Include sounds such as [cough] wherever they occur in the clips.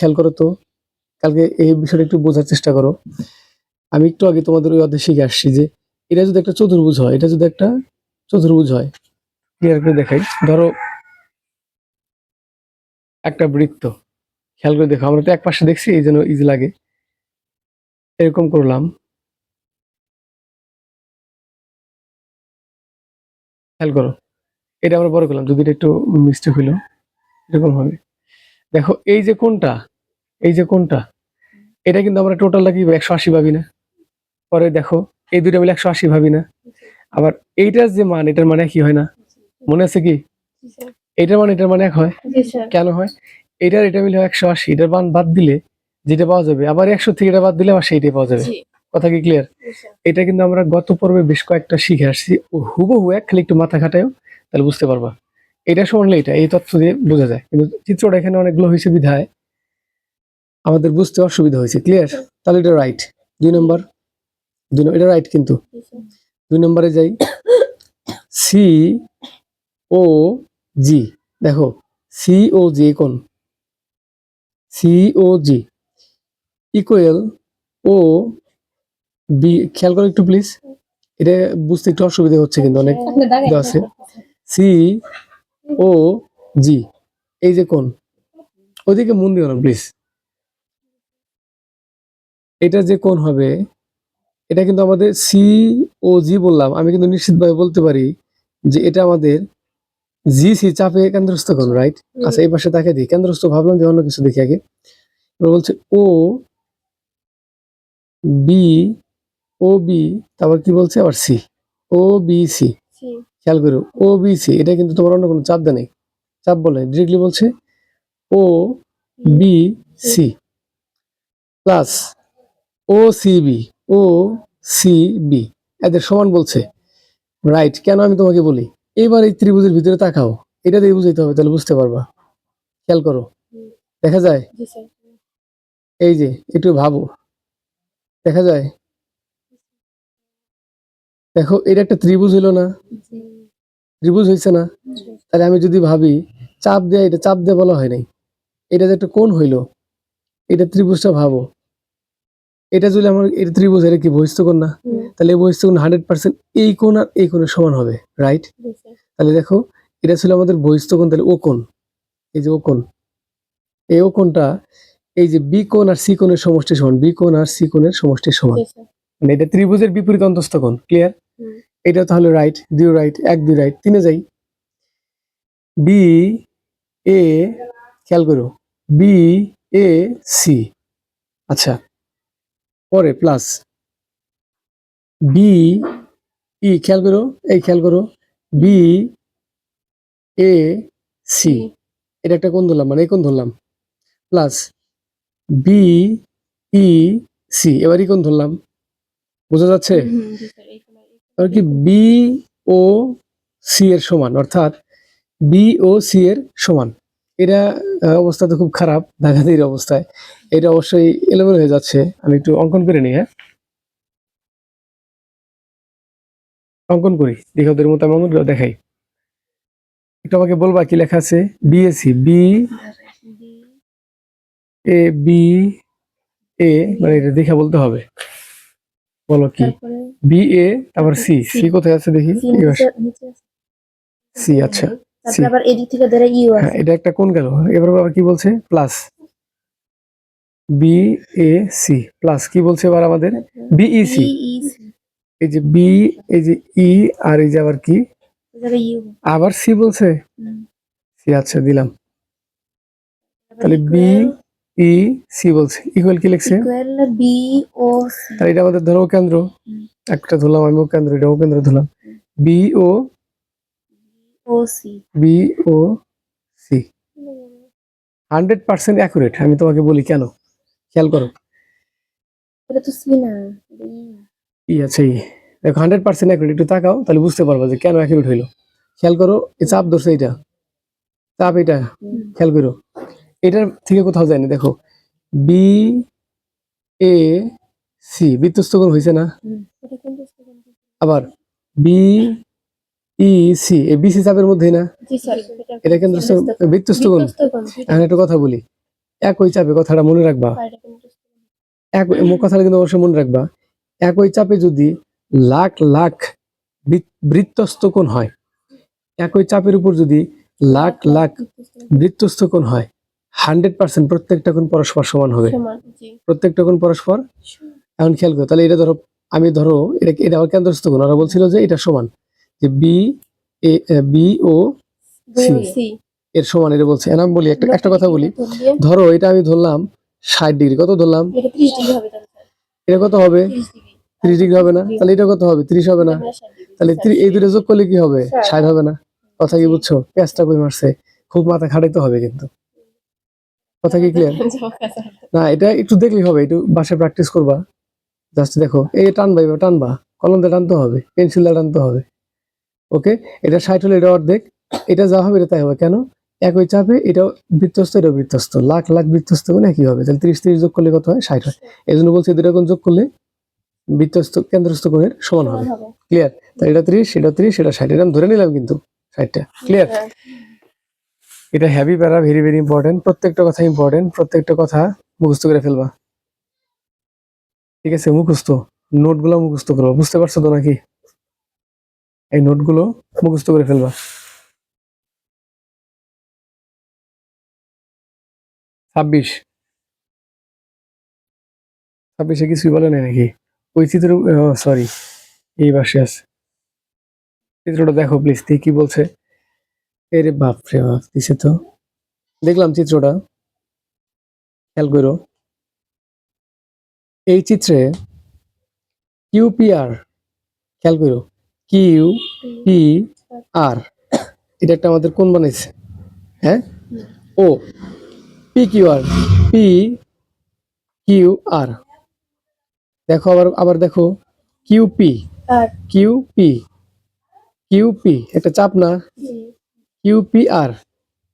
খেয়াল করো তো, কালকে এই বিষয়টা একটু বোঝার চেষ্টা করো। আমি একটু আগে তোমাদের ওই অধ্যায় শিখে আসছি যে, এটা যদি একটা চতুর্ভুজ হয়, এটা যদি একটা চতুর্ভুজ হয় ক্লিয়ার করে দেখাই। ধরো, একটা বৃত্ত, খেয়াল করে দেখো, আমরা তো এক পাশে দেখছি, এই জন্য ইজি লাগে। এরকম করলাম। খেয়াল করো, এটা আমরা বড় করলাম, যদি এটা একটু মিস্টেক হইল, এরকম হবে। দেখো, এই যে কোনটা এই যে কোনটা? এটা কিন্তু আমরা টোটাল কি একশো আশি ভাবি না। পরে দেখো এই দুইটা মিলে একশো আশি ভাবি না। আবার এইটার যে মান এটার মানে কি হয় না? মনে আছে কি? এটার মান এটার মানে এক হয়? কেন হয়? এটার এটা মিলে একশো আশি এটার মান বাদ দিলে যেটা পাওয়া যাবে আবার একশো থেকে এটা বাদ দিলে আবার সেইটাই পাওয়া যাবে। কথা কি ক্লিয়ার এটা কিন্তু আমরা গত পর্বে বেশ কয়েকটা শিখে আসছি। হুবহু এক খালি একটু মাথা খাটায়ও তাহলে বুঝতে পারবা। এটা শুনলে এটা এই তথ্য দিয়ে বোঝা যায়। কিন্তু চিত্রটা এখানে অনেকগুলো হয়েছে বিধায়। আমাদের বুঝতে অসুবিধা হয়েছে ক্লিয়ার তাহলে এটা রাইট দুই নম্বর দুই নম্বর এটা রাইট কিন্তু। দুই নম্বরে যাই। সি ও জি দেখো সি ও জি কোন? C O G equal O B খেয়াল করো একটু প্লিজ এটা বুঝতে একটু অসুবিধা হচ্ছে কিন্তু অনেক আছে। সি ও জি এই যে কোন? ওদিকে মন দিও না প্লিজ এটা যে কোন হবে এটা কিন্তু আমাদের সি ও জি বললাম। আমি কিন্তু নিশ্চিতভাবে বলতে পারি যে এটা আমাদের জি সি চাপে কেন্দ্রস্থ কোন রাইট আচ্ছা এই পাশে তাকে দিই। কেন্দ্রস্থ ভাবলাম যে অন্য কিছু দেখি আগে। এবার বলছে ও বি ও বি তারপর কি বলছে? আবার সি ও বি সি খেয়াল করো ও বি সি এটা কিন্তু তোমার অন্য কোনো চাপ দেয় নেই। চাপ বলে ডিরেক্টলি বলছে O B C plus O C B O C B এদের সমান বলছে। রাইট কেন আমি তোমাকে বলি? এবার এই ত্রিভুজের ভিতরে তাকাও। এটা দিয়ে বুঝাইতে হবে তাহলে বুঝতে পারবা। খেয়াল করো। দেখা যায়? এই যে একটু ভাবো। দেখা যায়? দেখো এটা একটা ত্রিভুজ হইল না। ত্রিভুজ হয়েছে না। তাহলে আমি যদি ভাবি চাপ দেয়া এটা চাপ দিয়ে বলা হয় নাই। এটা যে একটা কোণ হইল এটা ত্রিভুজটা ভাবো। এটা যদি আমার এটা ত্রিভুজ এটা কি বহিস্থ কোণ না তাহলে এই বহিস্থ কোণ হান্ড্রেড পার্সেন্ট এই কোণ আর এই কোণের সমান হবে রাইট তাহলে দেখো এটা ছিল আমাদের বহিস্থ কোণ তাহলে ও কোণ এই যে ও কোণ এই ও কোণটা এই যে বি কোণ আর সি কোণের সমষ্টি সমান বি কোণ আর সি কোণের সমষ্টি সমান। মানে এটা ত্রিভুজের বিপরীত অন্তস্থ কোণ ক্লিয়ার এটা তাহলে রাইট দুই রাইট এক দুই রাইট তিনে যাই। বি এ খেয়াল করো বি এ সি আচ্ছা। পরে প্লাস বি ই খেয়াল করো এই খেয়াল করো বি এ সি এটা একটা কোন ধরলাম মানে এই কোন ধরলাম প্লাস বি ই সি এবারই কোন ধরলাম বোঝা যাচ্ছে? কি বি ও সি এর সমান অর্থাৎ বি ও সি এর সমান। এটা অবস্থা তো খুব খারাপ ঢাকাতির অবস্থায়। এটা অবশ্যই এলোমেলো হয়ে যাচ্ছে। আমি একটু অঙ্কন করে নিই হ্যাঁ? অঙ্কন করি দেখি ওদের মতো আমি অঙ্কন দেখাই। একটু আমাকে বলবা কি লেখা আছে? BAC B A B A মানে এটা দেখে বলতে হবে। বলো কি? বি এ তারপর সি সি কোথায় আছে দেখি? সি আচ্ছা হ্যাঁ এটা একটা কোন গেল? এবার আবার কি বলছে? Plus B A C plus কি বলছে এবার আমাদের? বিই সি এই যে বি এই যে ই আর এই যে আবার কি? আবার সি বলছে? সি আচ্ছা দিলাম। তাহলে বি ই সি বলছে। ইকুয়াল কি লিখছে? তাহলে এটা আমাদের ধরো কেন্দ্র। একটা ধরলাম আমি ও কেন্দ্র এটা ও কেন্দ্র ধরলাম। B O B O C hundred percent accurate আমি তোমাকে বলি কেন? খেয়াল করো। এটা তো সি না ই। ই আছে ই। দেখো হান্ড্রেড পার্সেন্ট অ্যাকুরেট একটু তাকাও তাহলে বুঝতে পারবা যে কেন অ্যাকুরেট হইল। খেয়াল করো এই চাপ ধরছে এটা চাপ এটা খেয়াল করো। এটার থেকে কোথাও যায়নি দেখো। বি এ সি হয়েছে না। আবার বি ই সি এই বিসি চাপের মধ্যেই না? এটা বৃত্তস্থ কোণ। এখন একটা কথা বলি। একই চাপে কথাটা মনে রাখবা। এক কথাটা কিন্তু অবশ্যই মনে রাখবা। একই চাপে যদি লাখ লাখ বৃত- বৃত্তস্থ কোণ হয় একই চাপের উপর যদি লাখ লাখ বৃত্তস্থ কোণ হয় হান্ড্রেড পার্সেন্ট প্রত্যেকটা কোণ পরস্পর সমান হবে। প্রত্যেকটা কোণ পরস্পর? এখন খেয়াল করো তাহলে এটা ধরো আমি ধরো এটা এটা আমার কেন্দ্রস্থ কোণ? ওরা বলছিল যে এটা সমান। যে B A B O C এর সমান এটা বলছে। এখন আমি বলি একটা একটা কথা বলি। ধরো এটা আমি ধরলাম ষাট ডিগ্রি। কত ধরলাম? এটা কত হবে? 30 ডিগ্রি। ত্রিশ ডিগ্রি হবে না? তাহলে এটা কত হবে? ত্রিশ হবে না? আমরা 60 ডিগ্রি। তাহলে এই দুটো যোগ করলে কি হবে? ষাট। হবে না? কথা কি বুঝছ? পেঁয়াজটা কই মারছে? খুব মাথা খাটাইতে হবে কিন্তু। কথা কি ক্লিয়ার না এটা একটু দেখলেই হবে। একটু বাসায় প্র্যাকটিস করবা। জাস্ট দেখো। এই টানবা এবার টানবা। কলম দিয়ে টানতে হবে। পেন্সিল দিয়ে টানতে হবে। ওকে এটা ষাট হলে এটা অর্ধেক। এটা যা হবে এটা তাই হবে। কেন? একই চাপে এটাও বৃত্তস্ত এটাও বৃত্তস্ত লাখ লাখ বৃত্তস্ত মানে একই হবে। তাহলে ত্রিশ ত্রিশ যোগ করলে কত হয়? ষাট হয়। এই জন্য বলছি দুটা কোণ যোগ করলে বৃত্তস্ত কেন্দ্রস্থ কোণের সমান হবে। ক্লিয়ার তাহলে এটা ত্রিশ এটা ত্রিশ এটা ষাট। এটা ধরে নিলাম কিন্তু ষাটটা। ক্লিয়ার। এটা হ্যাভি প্যারা ভেরি ভেরি ইম্পর্টেন্ট প্রত্যেকটা কথা ইম্পর্টেন্ট প্রত্যেকটা কথা মুখস্থ করে ফেলবা। ঠিক আছে মুখস্থ। নোটগুলো মুখস্থ করবা। বুঝতে পারছ তো নাকি? এই নোটগুলো মুখস্থ করে ফেলবা। ছাব্বিশ। ছাব্বিশে কিছুই বলে নাই নাকি? ওই চিত্র সরি এই পাশে আছে। চিত্রটা দেখো প্লিজ তুই কি বলছে। এরে বাপ রে বাপ, দিছে তো। দেখলাম চিত্রটা। খেয়াল করো। এই চিত্রে কিউপিআর খেয়াল করো। Q P R. এটা একটা আমাদের কোন বানাইছে? হ্যাঁ? ও। P Q R P Q R দেখো আবার আবার দেখো। কিউপি কিউপি কিউপি একটা চাপ না। কিউপিআর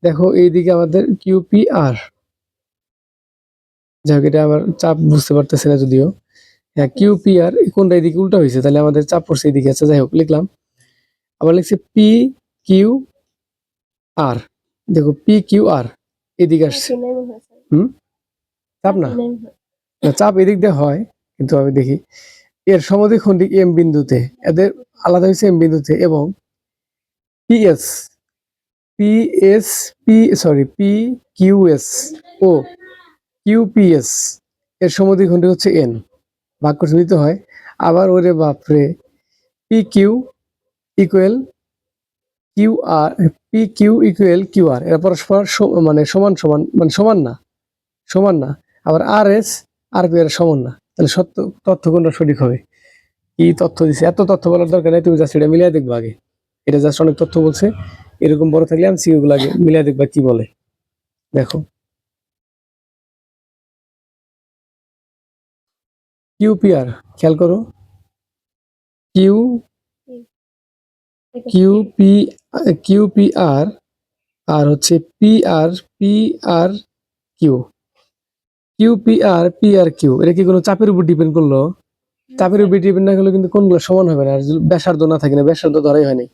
দেখো এইদিকে আমাদের কিউপিআর যাক এটা আবার চাপ বুঝতে পারতেছে না যদিও। হ্যাঁ কিউপিআর কোনটা এদিকে উল্টা হয়েছে? তাহলে আমাদের চাপ পড়ছে এদিকে আচ্ছা যাই হোক লিখলাম। আবার লিখছি পি কিউ আর দেখো পি কিউ আর এদিকে আসছে। হুম? চাপ না? চাপ এদিক দিয়ে হয় কিন্তু আমি দেখি এর সমাধিখণ্ডী এম বিন্দুতে এদের আলাদা হয়েছে এম বিন্দুতে এবং PS PS P sorry P QS ও কিউপিএস এর সমাধিখণ্ডী হচ্ছে এন করে নিতে হয় আবার ওরে বাপরে P Q equal Q R P Q equal Q R এরা পরস্পর মানে সমান সমান মানে সমান না সমান না, আবার আর এস আর পি এর সমান না, তাহলে সত্য, তথ্য কোনটা সঠিক হবে? কি তথ্য দিছে? এত তথ্য বলার দরকার নেই, তুমি জাস্ট এটা মিলিয়ে দেখবা আগে। এটা জাস্ট অনেক তথ্য বলছে, এরকম বড় থাকলে আমি সিগুলো আগে মিলিয়ে দেখবা কি বলে। দেখো। কিউপিআর খেয়াল করো। কিউ এটা কিউ পি আর হচ্ছে P R P R Q Q P R Q এটা কি কোনো চাপের উপর ডিপেন্ড করল? চাপের উপর ডিপেন্ড না করলে কিন্তু কোনগুলো সমান হবে না আর ব্যাসার্ধ না থাকে না ব্যাসার্ধ ধরাই হয়নি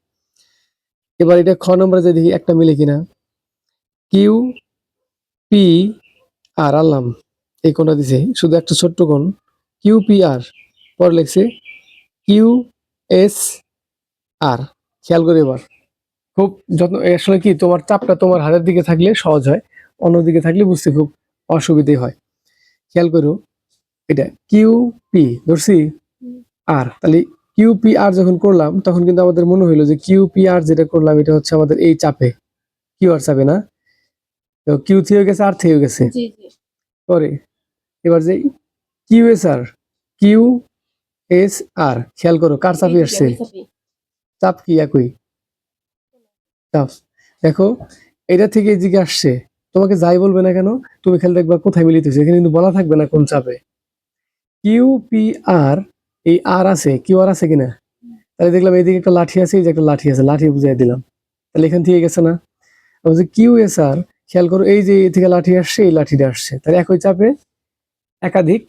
এবার এটা খ নম্বরে যে দেখি একটা মিলে কিনা। কিউ পি আর আল্লাম এই কোনটা দিছে? শুধু একটা ছোট্ট কোণ। কিউ পি আর পরে লিখছে কিউ এস আর খেয়াল করে এবার। খুব যত্ন আসলে কি তোমার চাপটা তোমার হাতের দিকে থাকলে সহজ হয় অন্যদিকে থাকলে বুঝতে খুব অসুবিধে হয়। খেয়াল করো এটা কিউ পি ধরছি? আর তাহলে কিউ পি আর যখন করলাম তখন কিন্তু আমাদের মনে হইল যে কিউ পি আর যেটা করলাম এটা হচ্ছে আমাদের এই চাপে। কিউ আর চাপে না? তো কিউ থিয়ে গেছে আর থিয়ে গেছে। পরে এবার যে Q S R Q S R খেয়াল করো কার চাপে আসছে? চাপ কি একই? চাপ দেখো এটা থেকে এদিকে আসছে। তোমাকে যাই বলবে না কেন? তুমি খেয়াল দেখবা কোথায় মিলিত হয়েছে। এখানে কিন্তু বলা থাকবে না কোন চাপে। কিউ পি আর এই আর আছে কিউ আর আছে কিনা? তাহলে দেখলাম এইদিকে একটা লাঠি আছে এই যে একটা লাঠি আছে লাঠি বুঝাই দিলাম। তাহলে এখান থেকে গেছে না? বলছে কিউ এস আর খেয়াল করো এই যে থেকে লাঠি আসছে এই লাঠিটা আসছে। তাহলে একই চাপে একাধিক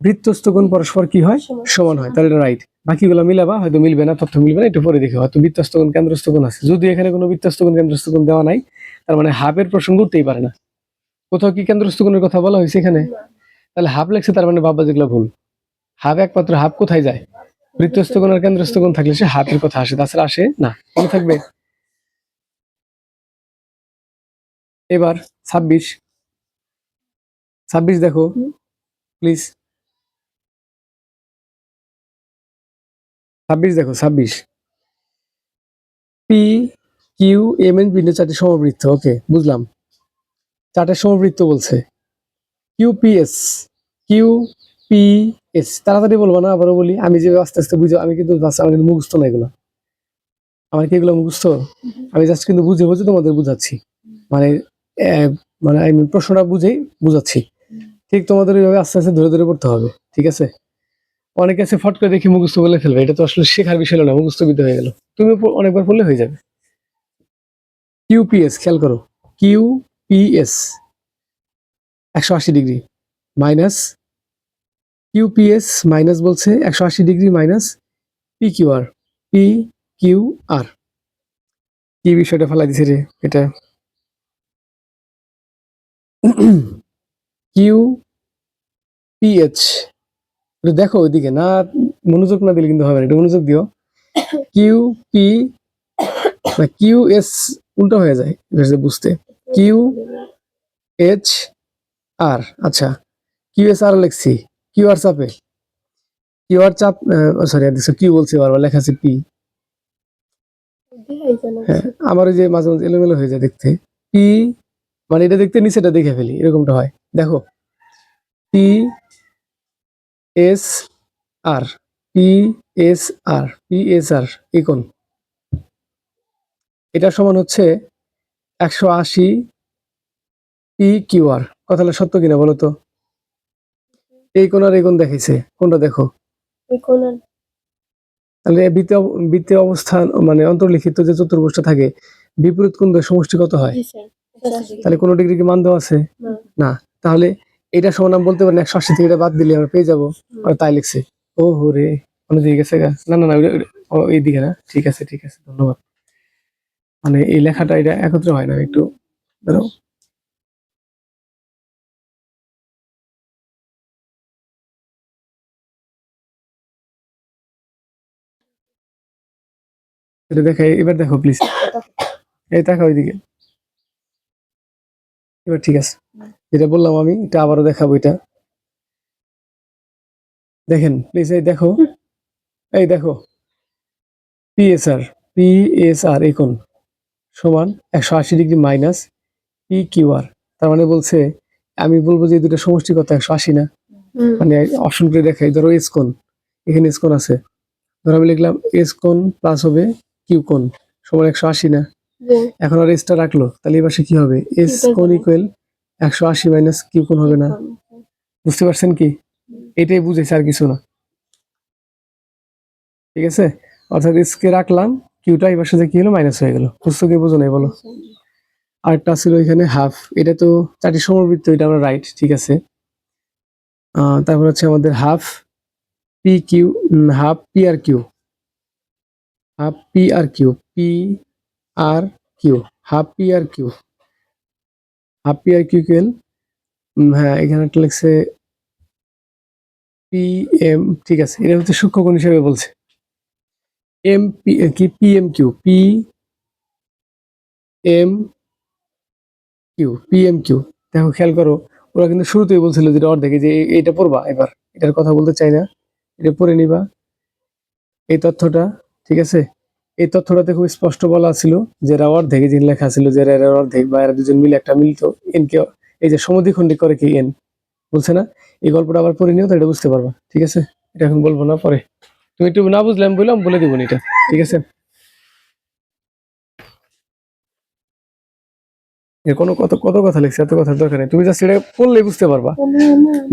বৃত্তস্থ কোণ পরস্পর কি হয়? সমান। সমান হয়। তাহলে রাইট বাকিগুলো মিলাবা, হয়তো মিলবে না, তথ্য মিলবে না, একটু পরে দেখি। হয়তো বৃত্তস্থ কোণ কেন্দ্রস্থ আছে। যদি এখানে কোনো বৃত্তস্থ কোণ দেওয়া নাই, তার মানে হাফের প্রসঙ্গ উঠতেই পারে না। কোথাও কি কেন্দ্রস্থকনের কথা বলা হয়েছে এখানে? তাহলে হাফ লেখছে, তার মানে বাবা যেগুলো ভুল। হাফ একমাত্র হাফ কোথায় যায়? বৃত্তস্থ কোণ আর কেন্দ্রস্থ থাকলে সে হাফের কথা আসে, তাছাড়া আসে না। মনে থাকবে? এবার ছাব্বিশ। ছাব্বিশ দেখো প্লিজ ছাব্বিশ দেখো, ছাব্বিশ। পি কিউ এম এন পিনের চারটি সমবৃত্ত ওকে বুঝলাম। চারটে সমবৃত্ত বলছে। কিউপিএস কিউ পি এস তাড়াতাড়ি বলব না, আবারও বলি। আমি যে আস্তে আস্তে বুঝে আমি কিন্তু আমার কিন্তু মুখস্থ না এগুলো। আমার কি এগুলো মুখস্থ? আমি জাস্ট কিন্তু বুঝে বুঝে তোমাদের বুঝাচ্ছি। মানে মানে আমি প্রশ্নটা বুঝেই বুঝাচ্ছি। ঠিক তোমাদের ওইভাবে আস্তে আস্তে ধরে ধরে পড়তে হবে, ঠিক আছে? অনেকে আছে, ফট করে দেখি মুখস্থ বলে ফেলবে। এটা তো আসলে শেখার বিষয় না, মুখস্থ বিদ্যা হয়ে গেল। তুমি অনেকবার পড়লে হয়ে যাবে। কিউপিএস খেয়াল করো। কিউপিএস একশো আশি ডিগ্রি মাইনাস কিউপিএস মাইনাস বলছে একশো আশি degree minus P Q R P Q R কি বিষয়টা ফেলা দিছে রে এটা? কিউ পিএইচ দেখো ওইদিকে না, মনোযোগ না দিলে কিন্তু হবে না, একটু মনোযোগ দিও। কিউ, পি কিউ, এস, উল্টো হয়ে যায় বুঝতে। কিউ, এইচ, আর আচ্ছা। কিউ, এস, আর লিখছি। কিউ, আর চাপে। কিউ, আর চাপ সরি দেখছ কিউ বলছি বারবার, লেখা আছে পি। হ্যাঁ আমার ওই যে মাঝে মাঝে এলোমেলো হয়ে যায় দেখতে। পি মানে এটা দেখতে নিচেটা দেখে ফেলি, এরকমটা হয়। দেখো, P S R P S R P S R ইকন। এটা সমান হচ্ছে একশো আশি পি কিউ আর কথাটা সত্য কিনা বলো তো? এই কোন আর এই কোন দেখাইছে কোনটা দেখো। তাহলে বৃত্তীয় বৃত্তীয় অবস্থান মানে অন্তর্লিখিত যে চতুর্ভুজটা থাকে বিপরীত কোণ দ্বয়ের সমষ্টি কত হয়? তাহলে কোনো ডিগ্রি কি মান দেওয়া আছে। না। তাহলে এটা সমান বলতে পারেন একশো আশি থেকে বাদ দিলে আমরা পেয়ে যাব। তাই লিখছে ও হো রে অন্য দিকে গেছে না না না এইদিকে না। ঠিক আছে ঠিক আছে ধন্যবাদ। মানে এই লেখাটা এটা একত্রে হয় না একটু ধরো। এটা দেখে এবার দেখো প্লিজ এই দেখো ওইদিকে। এবার ঠিক আছে। যেটা বললাম আমি এটা আবারও দেখাবো এটা। দেখেন প্লিজ এই দেখো। এই দেখো পিএসআর পিএসআর এখন সমান একশো আশি degree minus P Q R তার মানে বলছে আমি বলব যে দুটো সমষ্টি কত একশো আশি না? মানে অপশন করে দেখাই ধরো এস কোণ এখানে এস কোণ আছে। ধরো আমি লিখলাম এস কোণ প্লাস হবে কিউ কোণ সমান একশো আশি না? এখন আর এসটা রাখল তাহলে এবার সে কি হবে? এস হবে। ইকুয়াল একশো আশি মাইনাস কিউ কোন হবে না? বুঝতে পারছেন কি? এটাই বুঝেছে আর কিছু না। ঠিক আছে? অর্থাৎ এসকে রাখলাম কিউটা এবার সাথে কি হলো? মাইনাস হয়ে গেল। বুঝতে কি বোঝো নাই বলো? আরেকটা ছিল এখানে হাফ এটা তো চারটি সমবৃত্ত এটা আমরা রাইট ঠিক আছে? তারপর হচ্ছে আমাদের half P Q half P R Q half P R Q P R Q half P R Q half P R Q কেল হ্যাঁ এখানে একটা লিখছে পি এম ঠিক আছে, এটা হচ্ছে সূক্ষ্মকোণ হিসেবে বলছে। এম পি কি? P M Q P M Q P M Q দেখো, খেয়াল করো, ওরা কিন্তু শুরুতেই বলছিল যেটা অর্ধেকে যে এটা পড়বা এবার, এটার কথা বলতে চাই না, এটা পড়ে নিবা। এই তথ্যটা, ঠিক আছে? এই তথ্যটাতে খুব স্পষ্ট বলা ছিল যে এরা অর্ধেকে যে লেখা ছিল যে এরা এরা অর্ধেক বা এরা দুজন মিলে একটা মিলিত এন কে এই যে সমদ্বিখণ্ডী করে কি এন বলছে না? এই গল্পটা আবার পড়ে নিও তো এটা বুঝতে পারবা ঠিক আছে? এটা এখন বলব না পরে। তুমি একটু না বুঝলে আমি বললাম বলে দিব এটা ঠিক আছে? এর কোনো কত কত কথা লিখছে এত কথার দরকার নেই। তুমি জাস্ট এটা পড়লেই বুঝতে পারবা।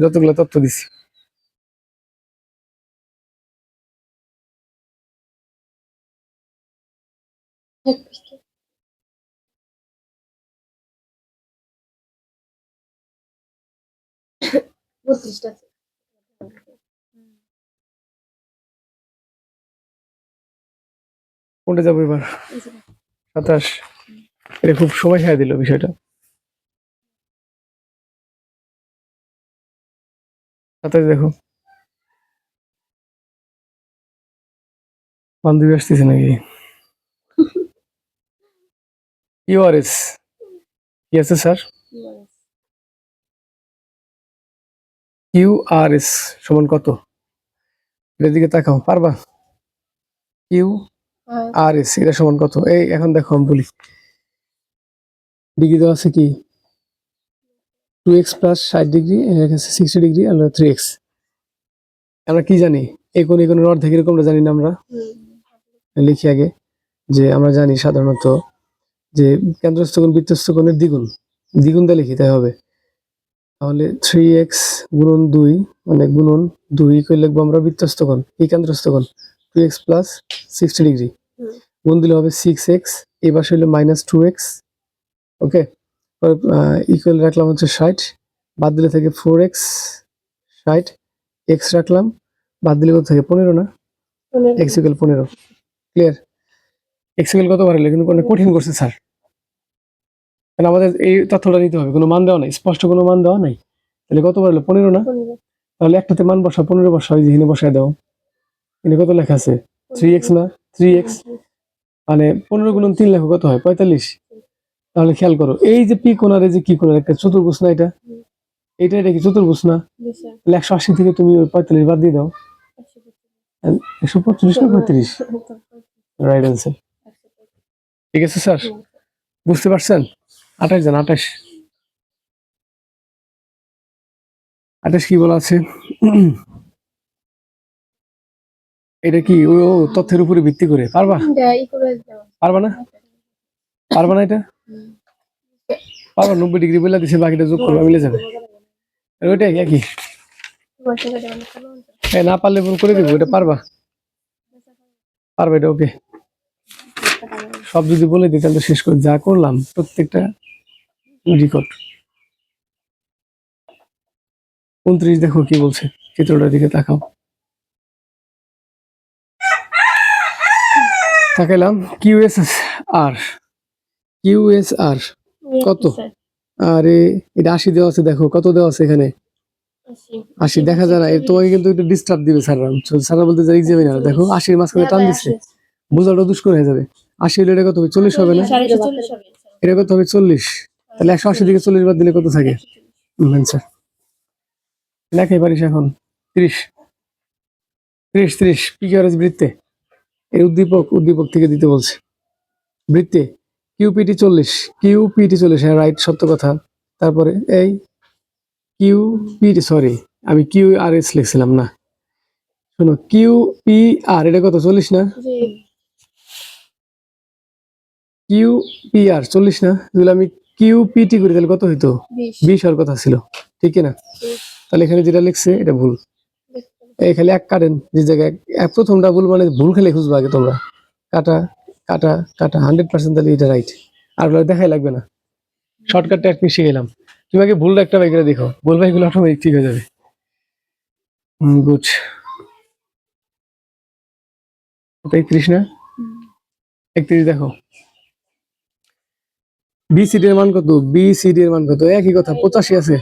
যতগুলো তথ্য দিছি। Jakbyście Mutlić tacy. কোনটা যাব এবার? সাতাশ। এটা খুব সময় ছাড়া দিল বিষয়টা। সাতাশ দেখো। বান্ধবী আসতেছে নাকি? ইউআরএস কি আছে স্যার কিউআরএস সমান কত? এটার দিকে তাকাও পারবা? কিউ আর এস এটা সমান কত? এই এখন দেখো আমি বলি। ডিগ্রি দেওয়া আছে কি? টু এক্স প্লাস ষাট ডিগ্রি সিক্সটি ডিগ্রি আর থ্রি এক্স আমরা কি জানি? এই কোন এই কোন অর্ধেক এরকমটা জানি না আমরা। লিখি আগে যে আমরা জানি সাধারণত যে কেন্দ্রস্থ কোণ বৃত্তস্থ কোণের দ্বিগুণ দ্বিগুণ দিয়ে লিখি তাই হবে। তাহলে থ্রি এক্স গুণন দুই মানে গুণন দুই করে লিখব আমরা? বৃত্তস্থ কোণ এই কেন্দ্রস্থ কোণ two x plus sixty degree. গুণ দিলে হবে সিক্স এক্স এবার হলো minus two x okay equal রাখলাম হচ্ছে ষাট বাদ দিলে থেকে ফোর এক্স ষাট এক্স রাখলাম বাদ দিলে কত থাকে? পনেরো না? এক্স ইকুয়াল পনেরো। ক্লিয়ার এক্স ইকুয়াল কত পারলে কিন্তু কোনো কঠিন করছে স্যার। কারণ আমাদের এই তথ্যটা নিতে হবে। কোনো মান দেওয়া নাই? স্পষ্ট কোনো মান দেওয়া নাই? তাহলে কত পারলে পনেরো না? তাহলে একটাতে মান বসা পনেরো বসা ওই যে এখানে বসায় দাও। এখানে কত লেখা আছে? থ্রি এক্স না? থ্রি এক্স মানে পনেরো গুণ তিন লেখো কত হয়? পঁয়তাল্লিশ। তাহলে খেয়াল করো এই যে পি কোনার যে কি কোনার একটা চতুর্ভুজ না এটা? এটা এটা কি চতুর্ভুজ না? তাহলে একশো আশি থেকে তুমি ওই পঁয়তাল্লিশ বাদ দিয়ে দাও। একশো। পঁয়ত্রিশ না পঁয়ত্রিশ? রাইট অ্যান্সার পঁচিশ। ঠিক আছে স্যার? বুঝতে পারছেন? আঠাশ জান আঠাশ। আঠাশ কি বলা আছে? [clears throat] এটা কি ও তথ্যের উপরে ভিত্তি করে? পারবা। পারবা না? পারবা না এটা? পারবা নব্বই ডিগ্রি বলে দিছে বাকিটা যোগ করবা মিলে যাবে। ওইটাই একই? না পারলে ফোন করে দিব এটা পারবা? পারবা এটা ওকে সব যদি বলে দিই তাহলে শেষ করে যা করলাম প্রত্যেকটা রেকর্ড উনত্রিশ দেখো কি বলছে চিত্রটার দিকে তাকাও। তাকাইলাম কিউএস আর। কিউএস আর কত? আরে এটা আশি দেওয়া আছে দেখো কত দেওয়া আছে এখানে? আশি। দেখা যায় না তোমাকে কিন্তু একটু ডিস্টার্ব দিবে স্যাররা। স্যাররা বলতে যাই না দেখো আশির মাঝখানে টান দিচ্ছে বোঝাটা দুষ্কর হয়ে যাবে। আশি হলে এটা কত হবে? চল্লিশ হবে না? স্যার। এটা কত হবে? চল্লিশ। তাহলে একশো আশি থেকে চল্লিশ বাদ দিলে কত থাকে? আচ্ছা। লেখাই পারিস এখন। ত্রিশ। ত্রিশ ত্রিশ। পিকিআরএস বৃত্তে? এই উদ্দীপক উদ্দীপক থেকে দিতে বলছে। বৃত্তে। কিউপিটি চল্লিশ। কিউপিটি চল্লিশ হ্যাঁ রাইট সত্য কথা। তারপরে এই কিউপিটি সরি আমি কিউ আর এস লিখছিলাম না। শোনো কিউ পি আর এটা কত? চল্লিশ না? কিউ পি আর চল্লিশ না? যদি আমি কিউ পিটি করি তাহলে কত হইতো? বিশ। হওয়ার কথা ছিল। ঠিক না? তাহলে এখানে যেটা লিখছে এটা ভুল। এই খালি এক কাটেন যে জায়গায় এক- প্রথমটা ভুল মানে ভুল খালি খুঁজবা আগে তোমরা। কাটা কাটা কাটা হান্ড্রেড পার্সেন্ট তাহলে এটা রাইট আর দেখাই লাগবে না। শর্টকাট টেকনিক শিখে গেলাম। তুমি আগে ভুলটা একটা বাই করে দেখো। ভুল ভাইগুলো অটোমেটিক ঠিক হয়ে যাবে। গুড একত্রিশ না? একত্রিশ দেখো। বি সিডি এর মান কত? বি সিডি এর মান কত? একই কথা পঁচাশি আছে।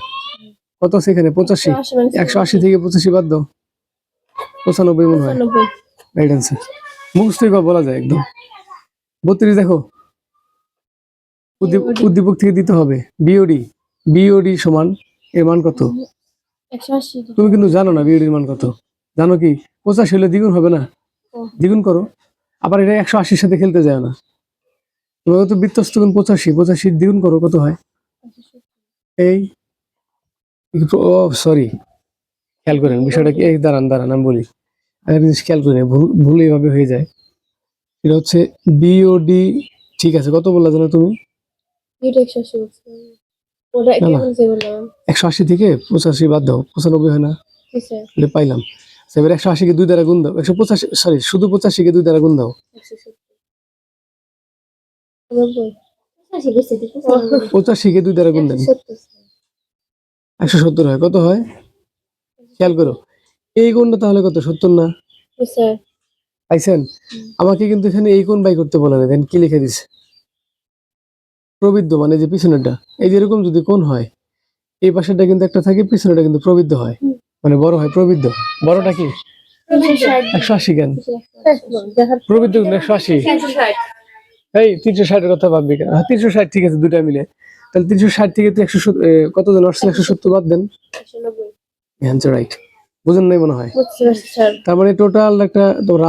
কত আছে এখানে? পঁচাশি। একশো আশি থেকে পঁচাশি বাদ দাও। পঁচানব্বই মনে হয়। রাইট মুখস্থই বলা যায় একদম। বত্রিশ দেখো। উদ্দীপ- উদ্দীপক থেকে দিতে হবে। বিওডি বিওডি সমান এর মান কত? তুমি কিন্তু জানো না বিওডির মান কত। জানো কি? পঁচাশি হলে দ্বিগুণ হবে না। দ্বিগুণ করো। আবার এটা একশো আশির সাথে খেলতে যায় না। তোমাকে তো বৃত্তস্থ কোণ পঁচাশি? পঁচাশির দ্বিগুণ করো কত হয়? এই ও সরি খেয়াল করেন বিষয়টা কি? এই দাঁড়ান দাঁড়ান আমি বলি। একটা জিনিস খেয়াল করেন ভুল ভুল এইভাবে হয়ে যায়। এটা হচ্ছে বিওডি ঠিক আছে কত বললা জানো তুমি? একশো আশি থেকে পঁচাশি বাদ দাও পঁচানব্বই হয় না। পাইলাম। আচ্ছা, এবার একশো আশিকে দুই দ্বারা গুণ দাও। একশো পঁচাশি সরি শুধু পঁচাশিকে দুই দ্বারা গুণ দাও। পঁচাশিকে দুই দ্বারা গুণ দেন? একশো সত্তর। হয় কত হয়? খেয়াল করো এই গুণটা তাহলে কত সত্তর না? আমাকে কিন্তু এখানে এই কোণ বাই করতে বলে না দেন কি লিখে দিছে? প্রবৃদ্ধ মানে যে পিছনেরটা এই যে এরকম যদি কোণ হয় এই পাশেরটা কিন্তু একটা থাকে পিছনেরটা কিন্তু প্রবৃদ্ধ হয়। মানে বড় হয় প্রবৃদ্ধ। বড়টা কি? একশো আশি কেন? প্রবৃদ্ধ একশো আশি। এই তিনশো ষাটের কথা ভাববি কেন? হ্যাঁ, তিনশো ষাট ঠিক আছে দুটা মিলে। তাহলে তিনশো ষাট থেকে তুই একশো কত কতজন আসছে? একশো সত্তর বাদ দেন। একশো নব্বই। হ্যাঁ রাইট বুঝেন নাই মনে হয়। তার মানে টোটাল একটা তোমরা